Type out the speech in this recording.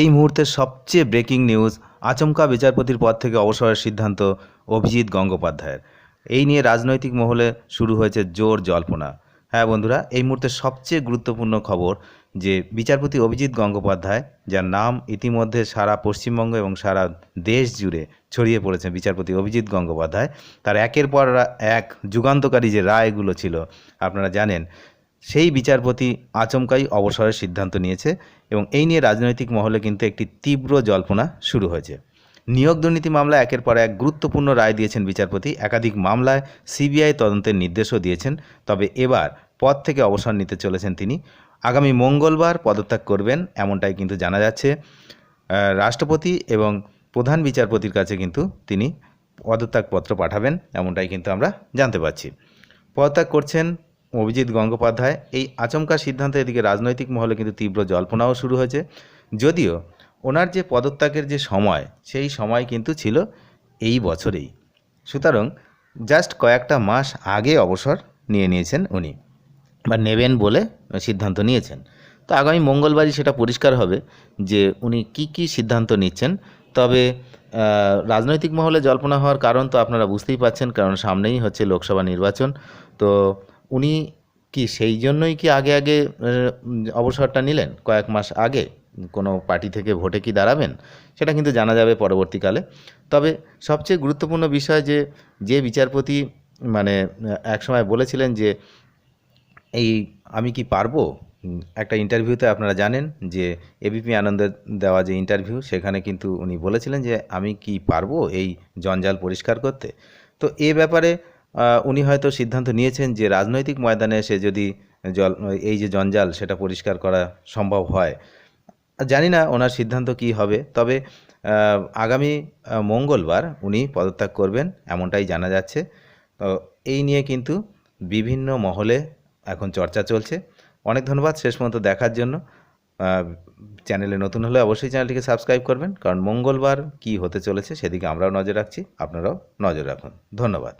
এই মুহূর্তের সবচেয়ে ব্রেকিং নিউজ আচমকা বিচারপতির পদ থেকে অবসরের সিদ্ধান্ত অভিজিৎ গঙ্গোপাধ্যায়ের। এই নিয়ে রাজনৈতিক মহলে শুরু হয়েছে জোর জল্পনা। হ্যাঁ বন্ধুরা, এই মুহূর্তে সবচেয়ে গুরুত্বপূর্ণ খবর যে বিচারপতি অভিজিৎ গঙ্গোপাধ্যায়, যার নাম ইতিমধ্যে সারা পশ্চিমবঙ্গ এবং সারা দেশ জুড়ে ছড়িয়ে পড়েছে বিচারপতি অভিজিৎ গঙ্গোপাধ্যায়, তার একের পর এক যুগান্তকারী যে রায়গুলো ছিল, আপনারা জানেন সেই বিচারপতি আচমকাই অবসরের সিদ্ধান্ত নিয়েছে এবং এই নিয়ে রাজনৈতিক মহলে কিন্তু একটি তীব্র জল্পনা শুরু হয়েছে। নিয়োগ দুর্নীতি মামলায় একের পর এক গুরুত্বপূর্ণ রায় দিয়েছেন বিচারপতি। একাধিক মামলায় সিবিআই তদন্তের নির্দেশও দিয়েছেন। তবে এবার পদ থেকে অবসর নিতে চলেছেন তিনি। আগামী মঙ্গলবার পদত্যাগ করবেন এমনটাই কিন্তু জানা যাচ্ছে। রাষ্ট্রপতি এবং প্রধান বিচারপতির কাছে কিন্তু তিনি পদত্যাগপত্র পাঠাবেন এমনটাই কিন্তু আমরা জানতে পারছি। পদত্যাগ করছেন অভিজিৎ গঙ্গোপাধ্যায়, এই আচমকা সিদ্ধান্তে এদিকে রাজনৈতিক মহলে কিন্তু তীব্র জল্পনাও শুরু হয়েছে। যদিও ওনার যে পদত্যাগের যে সময়, সেই সময় কিন্তু ছিল এই বছরেই। সুতরাং জাস্ট কয়েকটা মাস আগে অবসর নিয়ে নিয়েছেন উনি বা নেবেন বলে সিদ্ধান্ত নিয়েছেন। তো আগামী মঙ্গলবারই সেটা পরিষ্কার হবে যে উনি কি কি সিদ্ধান্ত নিচ্ছেন। তবে রাজনৈতিক মহলে জল্পনা হওয়ার কারণ তো আপনারা বুঝতেই পাচ্ছেন কারণ সামনেই হচ্ছে লোকসভা নির্বাচন। তো উনি কি সেই জন্যই কি আগে আগে অবসরটা নিলেন কয়েক মাস আগে? কোনো পার্টি থেকে ভোটে কি দাঁড়াবেন? সেটা কিন্তু জানা যাবে পরবর্তীকালে। তবে সবচেয়ে গুরুত্বপূর্ণ বিষয় যে যে বিচারপতি মানে একসময় বলেছিলেন যে, এই, আমি কি পারব? একটা ইন্টারভিউতে আপনারা জানেন যে এবিপি আনন্দের দেওয়া যে ইন্টারভিউ, সেখানে কিন্তু উনি বলেছিলেন যে, আমি কি পারব এই জঞ্জাল পরিষ্কার করতে? তো এ ব্যাপারে উনি হয়তো সিদ্ধান্ত নিয়েছেন যে রাজনৈতিক ময়দানে এসে যদি জল, এই যে জঞ্জাল, সেটা পরিষ্কার করা সম্ভব হয়। জানি না ওনার সিদ্ধান্ত কি হবে, তবে আগামী মঙ্গলবার উনি পদত্যাগ করবেন, এমনটাই জানা যাচ্ছে। তো এই নিয়ে কিন্তু বিভিন্ন মহলে এখন চর্চা চলছে। অনেক ধন্যবাদ শেষ পর্যন্ত দেখার জন্য। চ্যানেলে নতুন হলে অবশ্যই চ্যানেলটিকে সাবস্ক্রাইব করবেন, কারণ মঙ্গলবার কি হতে চলেছে সেদিকে আমরাও নজর রাখছি। আপনারাও নজর রাখুন। ধন্যবাদ।